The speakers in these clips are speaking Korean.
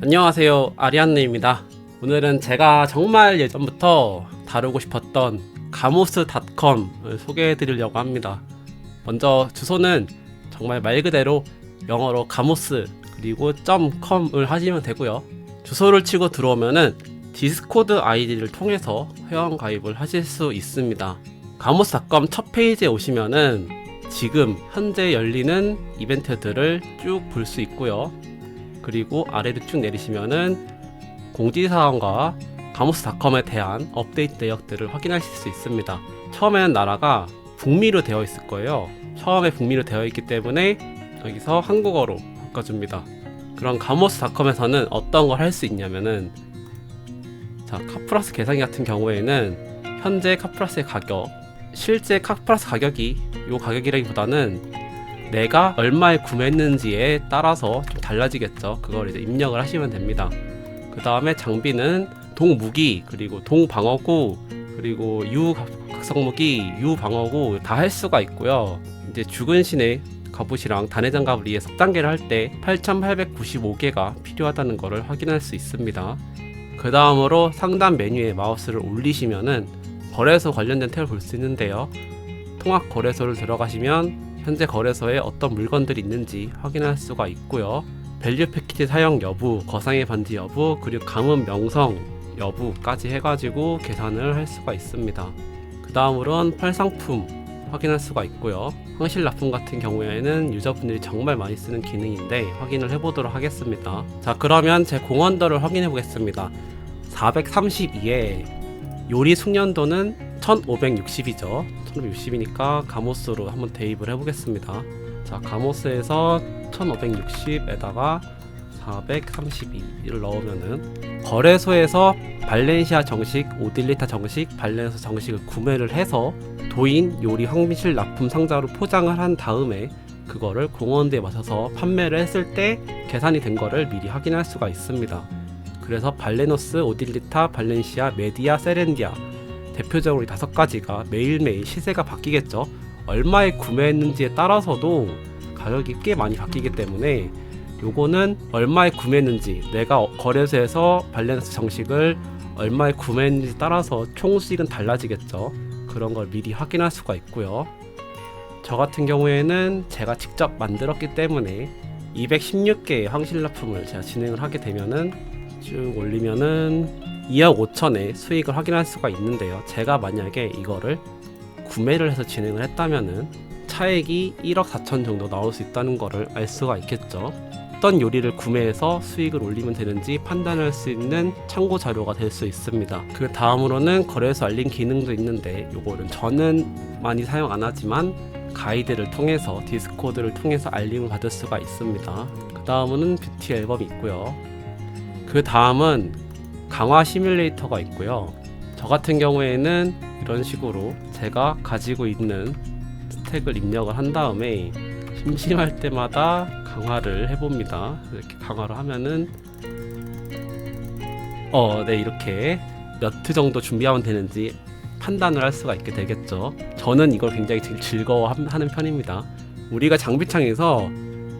안녕하세요. 아리안느입니다. 오늘은 제가 정말 예전부터 다루고 싶었던 가모스닷컴을 소개해 드리려고 합니다. 먼저 주소는 정말 말 그대로 영어로 가모스 그리고 .com을 하시면 되고요. 주소를 치고 들어오면은 디스코드 아이디를 통해서 회원 가입을 하실 수 있습니다. 가모스닷컴 첫 페이지에 오시면은 지금 현재 열리는 이벤트들을 쭉 볼 수 있고요 그리고 아래로 쭉 내리시면은 공지사항과 가모스닷컴에 대한 업데이트 내역들을 확인하실 수 있습니다. 처음에는 나라가 북미로 되어 있을 거예요. 처음에 북미로 되어 있기 때문에 여기서 한국어로 바꿔줍니다. 그럼 가모스닷컴에서는 어떤 걸 할 수 있냐면은 자 카플러스 계산기 같은 경우에는 현재 카플러스의 가격 실제 카플러스 가격이 요 가격이라기보다는 내가 얼마에 구매했는지에 따라서 좀 달라지겠죠. 그걸 이제 입력을 하시면 됩니다. 그 다음에 장비는 동무기 그리고 동방어구 그리고 유각성무기 유방어구 다 할 수가 있고요. 이제 죽은 신의 갑옷이랑 단해장갑을 위해 석 단계를 할 때 8,895개가 필요하다는 것을 확인할 수 있습니다. 그 다음으로 상단 메뉴에 마우스를 올리시면은 거래소 관련된 탭을 볼 수 있는데요. 통합 거래소를 들어가시면 현재 거래소에 어떤 물건들이 있는지 확인할 수가 있고요. 밸류 패키지 사용 여부, 거상의 반지 여부, 그리고 가문 명성 여부까지 해가지고 계산을 할 수가 있습니다. 그 다음으론 팔상품 확인할 수가 있고요. 황실 납품 같은 경우에는 유저분들이 정말 많이 쓰는 기능인데 확인을 해보도록 하겠습니다. 자 그러면 제 공헌도를 확인해 보겠습니다. 432에 요리 숙련도는 1560이죠. 1560이니까 가모스로 한번 대입을 해보겠습니다. 자, 가모스에서 1560에다가 432를 넣으면은 거래소에서 발렌시아 정식, 오딜리타 정식, 발렌스 정식을 구매를 해서 도인 요리 황미실 납품 상자로 포장을 한 다음에 그거를 공원대에 맞춰서 판매를 했을 때 계산이 된 거를 미리 확인할 수가 있습니다. 그래서 발레노스, 오딜리타, 발렌시아, 메디아, 세렌디아 대표적으로 이 다섯 가지가 매일매일 시세가 바뀌겠죠. 얼마에 구매했는지에 따라서도 가격이 꽤 많이 바뀌기 때문에 요거는 얼마에 구매했는지 내가 거래소에서 발렌스 정식을 얼마에 구매했는지 따라서 총 수익은 달라지겠죠. 그런 걸 미리 확인할 수가 있고요. 저 같은 경우에는 제가 직접 만들었기 때문에 216개의 황실납품을 제가 진행을 하게 되면은 쭉 올리면은 2억 5천의 수익을 확인할 수가 있는데요. 제가 만약에 이거를 구매를 해서 진행을 했다면은 차액이 1억 4천 정도 나올 수 있다는 거를 알 수가 있겠죠. 어떤 요리를 구매해서 수익을 올리면 되는지 판단할 수 있는 참고 자료가 될 수 있습니다. 그 다음으로는 거래소 알림 기능도 있는데 요거는 저는 많이 사용 안 하지만 가이드를 통해서 디스코드를 통해서 알림을 받을 수가 있습니다. 그 다음은 뷰티 앨범이 있고요. 그 다음은 강화 시뮬레이터가 있고요. 저 같은 경우에는 이런 식으로 제가 가지고 있는 스택을 입력을 한 다음에 심심할 때마다 강화를 해봅니다. 이렇게 강화를 하면은 어, 네 이렇게 몇 트 정도 준비하면 되는지 판단을 할 수가 있게 되겠죠. 저는 이걸 굉장히 즐거워하는 편입니다. 우리가 장비창에서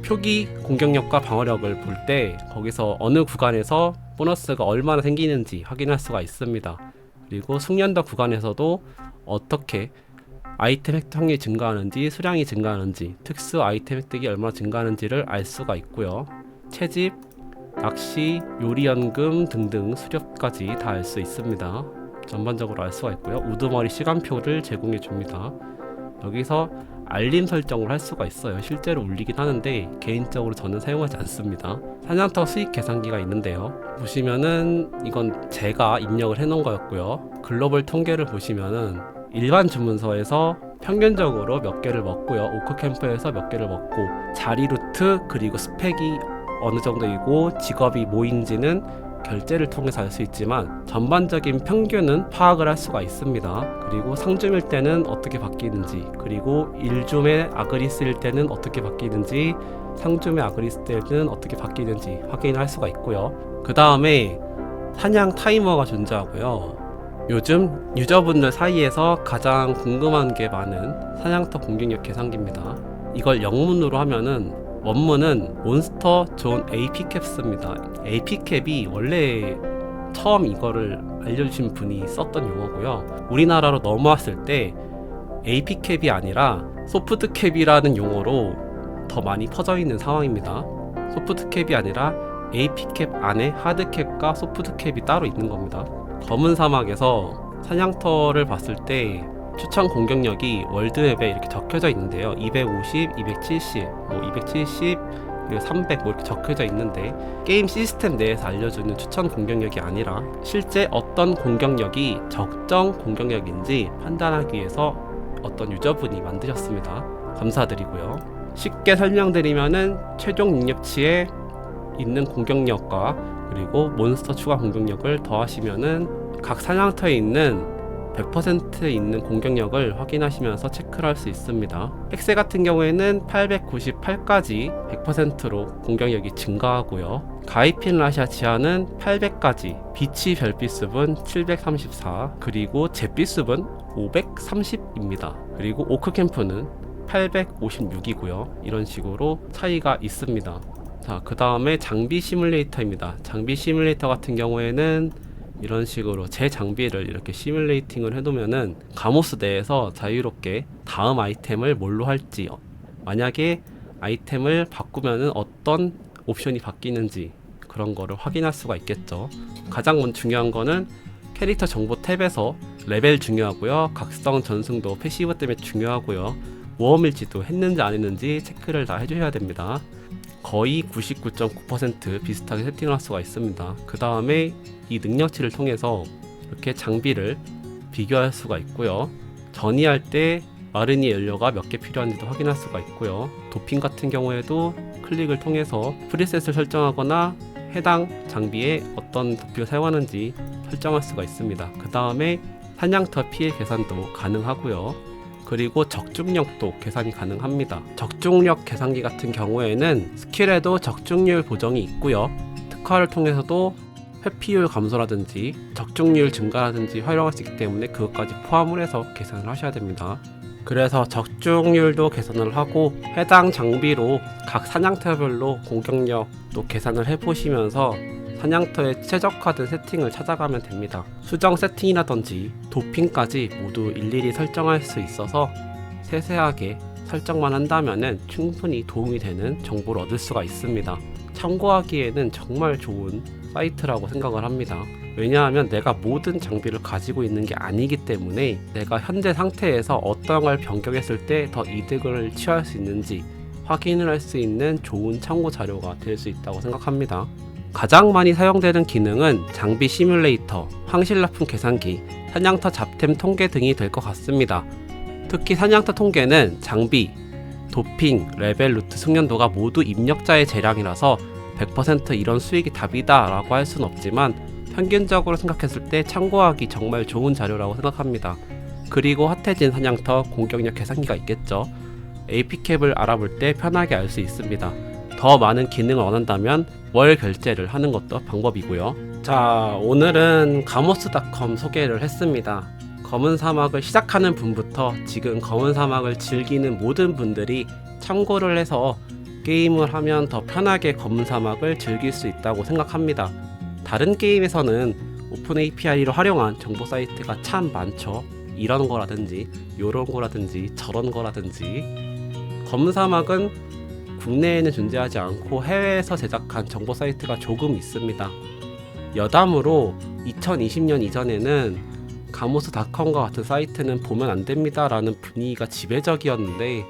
표기 공격력과 방어력을 볼 때 거기서 어느 구간에서 보너스가 얼마나 생기는지 확인할 수가 있습니다. 그리고 숙련도 구간에서도 어떻게 아이템 획득이 증가하는지 수량이 증가하는지 특수 아이템 획득이 얼마나 증가하는지를 알 수가 있고요. 채집, 낚시, 요리연금 등등 수렵까지 다 알 수 있습니다. 전반적으로 알 수가 있고요. 우두머리 시간표를 제공해 줍니다. 여기서 알림 설정을 할 수가 있어요. 실제로 울리긴 하는데 개인적으로 저는 사용하지 않습니다. 사냥터 수익 계산기가 있는데요. 보시면은 이건 제가 입력을 해놓은 거였고요. 글로벌 통계를 보시면은 일반 주문서에서 평균적으로 몇 개를 먹고요. 오크 캠프에서 몇 개를 먹고 자리 루트 그리고 스펙이 어느 정도이고 직업이 뭐인지는 결제를 통해서 알 수 있지만 전반적인 평균은 파악을 할 수가 있습니다. 그리고 상줌일 때는 어떻게 바뀌는지 그리고 일줌의 아그리스일 때는 어떻게 바뀌는지 상줌의 아그리스 때는 어떻게 바뀌는지 확인할 수가 있고요. 그 다음에 사냥 타이머가 존재하고요. 요즘 유저분들 사이에서 가장 궁금한 게 많은 사냥터 공격력 계산기입니다. 이걸 영문으로 하면은 원문은 몬스터 존 AP캡스입니다. AP캡이 원래 처음 이거를 알려주신 분이 썼던 용어고요. 우리나라로 넘어왔을 때 AP캡이 아니라 소프트캡이라는 용어로 더 많이 퍼져 있는 상황입니다. 소프트캡이 아니라 AP캡 안에 하드캡과 소프트캡이 따로 있는 겁니다. 검은 사막에서 사냥터를 봤을 때 추천 공격력이 월드맵에 이렇게 적혀져 있는데요. 250, 270, 뭐 270, 그리고 300 뭐 이렇게 적혀져 있는데 게임 시스템 내에서 알려주는 추천 공격력이 아니라 실제 어떤 공격력이 적정 공격력인지 판단하기 위해서 어떤 유저분이 만드셨습니다. 감사드리고요. 쉽게 설명드리면은 최종 능력치에 있는 공격력과 그리고 몬스터 추가 공격력을 더하시면은 각 사냥터에 있는 100% 있는 공격력을 확인하시면서 체크를 할 수 있습니다. 엑세 같은 경우에는 898까지 100%로 공격력이 증가하고요. 가이핀 라시아 지하는 800까지, 비치 별빛습은 734, 그리고 잿빛습은 530입니다. 그리고 오크 캠프는 856이고요. 이런 식으로 차이가 있습니다. 자, 그 다음에 장비 시뮬레이터입니다. 장비 시뮬레이터 같은 경우에는 이런 식으로 제 장비를 이렇게 시뮬레이팅을 해놓으면은 가모스 내에서 자유롭게 다음 아이템을 뭘로 할지 어, 만약에 아이템을 바꾸면은 어떤 옵션이 바뀌는지 그런 거를 확인할 수가 있겠죠. 가장 중요한 거는 캐릭터 정보 탭에서 레벨 중요하고요. 각성 전승도 패시브 때문에 중요하고요. 모험일지도 했는지 안 했는지 체크를 다 해주셔야 됩니다. 거의 99.9% 비슷하게 세팅을 할 수가 있습니다. 그 다음에 이 능력치를 통해서 이렇게 장비를 비교할 수가 있고요. 전이할 때 마르니 연료가 몇 개 필요한지도 확인할 수가 있고요. 도핑 같은 경우에도 클릭을 통해서 프리셋을 설정하거나 해당 장비에 어떤 도핑을 사용하는지 설정할 수가 있습니다. 그 다음에 사냥터 피해 계산도 가능하고요. 그리고 적중력도 계산이 가능합니다. 적중력 계산기 같은 경우에는 스킬에도 적중률 보정이 있고요. 특화를 통해서도 회피율 감소라든지 적중률 증가라든지 활용할 수 있기 때문에 그것까지 포함을 해서 계산을 하셔야 됩니다. 그래서 적중률도 계산을 하고 해당 장비로 각 사냥터별로 공격력도 계산을 해보시면서 사냥터에 최적화된 세팅을 찾아가면 됩니다. 수정 세팅이라든지 도핑까지 모두 일일이 설정할 수 있어서 세세하게 설정만 한다면 충분히 도움이 되는 정보를 얻을 수가 있습니다. 참고하기에는 정말 좋은 사이트라고 생각을 합니다. 왜냐하면 내가 모든 장비를 가지고 있는 게 아니기 때문에 내가 현재 상태에서 어떤 걸 변경했을 때 더 이득을 취할 수 있는지 확인을 할 수 있는 좋은 참고 자료가 될 수 있다고 생각합니다. 가장 많이 사용되는 기능은 장비 시뮬레이터, 황실납품 계산기, 사냥터 잡템 통계 등이 될 것 같습니다. 특히 사냥터 통계는 장비, 도핑, 레벨, 루트, 숙련도가 모두 입력자의 재량이라서 100% 이런 수익이 답이다 라고 할 수는 없지만 평균적으로 생각했을 때 참고하기 정말 좋은 자료라고 생각합니다. 그리고 핫해진 사냥터 공격력 계산기가 있겠죠. AP캡을 알아볼 때 편하게 알 수 있습니다. 더 많은 기능을 원한다면 월 결제를 하는 것도 방법이고요. 자, 오늘은 가모스닷컴 소개를 했습니다. 검은 사막을 시작하는 분부터 지금 검은 사막을 즐기는 모든 분들이 참고를 해서 게임을 하면 더 편하게 검은 사막을 즐길 수 있다고 생각합니다. 다른 게임에서는 오픈 API를 활용한 정보 사이트가 참 많죠. 이런 거라든지, 요런 거라든지, 저런 거라든지. 검은 사막은 국내에는 존재하지 않고 해외에서 제작한 정보 사이트가 조금 있습니다. 여담으로 2020년 이전에는 가모스닷컴과 같은 사이트는 보면 안 됩니다라는 분위기가 지배적이었는데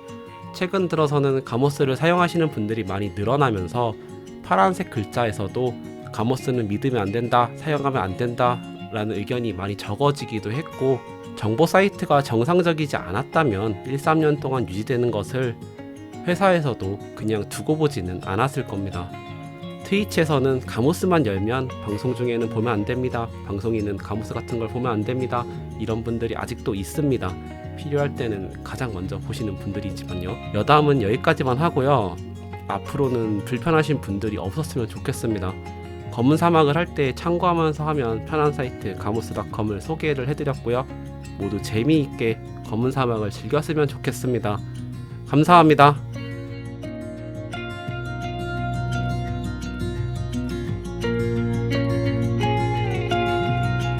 최근 들어서는 가모스를 사용하시는 분들이 많이 늘어나면서 파란색 글자에서도 가모스는 믿으면 안 된다, 사용하면 안 된다 라는 의견이 많이 적어지기도 했고 정보 사이트가 정상적이지 않았다면 1, 3년 동안 유지되는 것을 회사에서도 그냥 두고 보지는 않았을 겁니다. 트위치에서는 가모스만 열면 방송 중에는 보면 안 됩니다. 방송인은 가모스 같은 걸 보면 안 됩니다. 이런 분들이 아직도 있습니다. 필요할 때는 가장 먼저 보시는 분들이지만요. 여담은 여기까지만 하고요. 앞으로는 불편하신 분들이 없었으면 좋겠습니다. 검은 사막을 할 때 참고하면서 하면 편한 사이트 가모스닷컴을 소개를 해드렸고요. 모두 재미있게 검은 사막을 즐겼으면 좋겠습니다. 감사합니다.